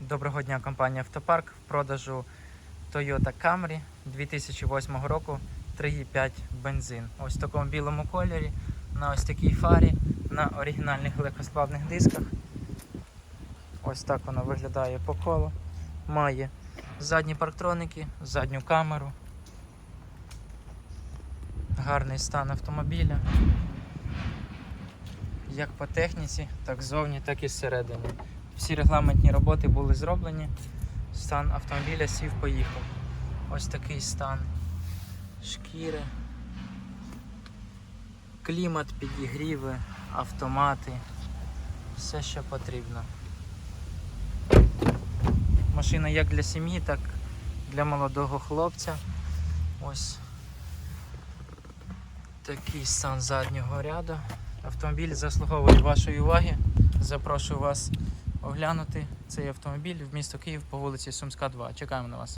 Доброго дня, компанія Автопарк. В продажу Toyota Camry 2008 року 3,5 бензин. Ось в такому білому кольорі, на ось такій фарі, на оригінальних легкосплавних дисках. Ось так воно виглядає по колу. Має задні парктроники, задню камеру. Гарний стан автомобіля. Як по техніці, так ззовні, так і зсередини. Всі регламентні роботи були зроблені. Стан автомобіля сів поїхав. Ось такий стан шкіри, клімат, підігріви, автомати, все, що потрібно. Машина як для сім'ї, так і для молодого хлопця. Ось такий стан заднього ряду. Автомобіль заслуговує вашої уваги. Запрошую вас оглянути цей автомобіль в місто Київ по вулиці Сумська, 2. Чекаємо на вас.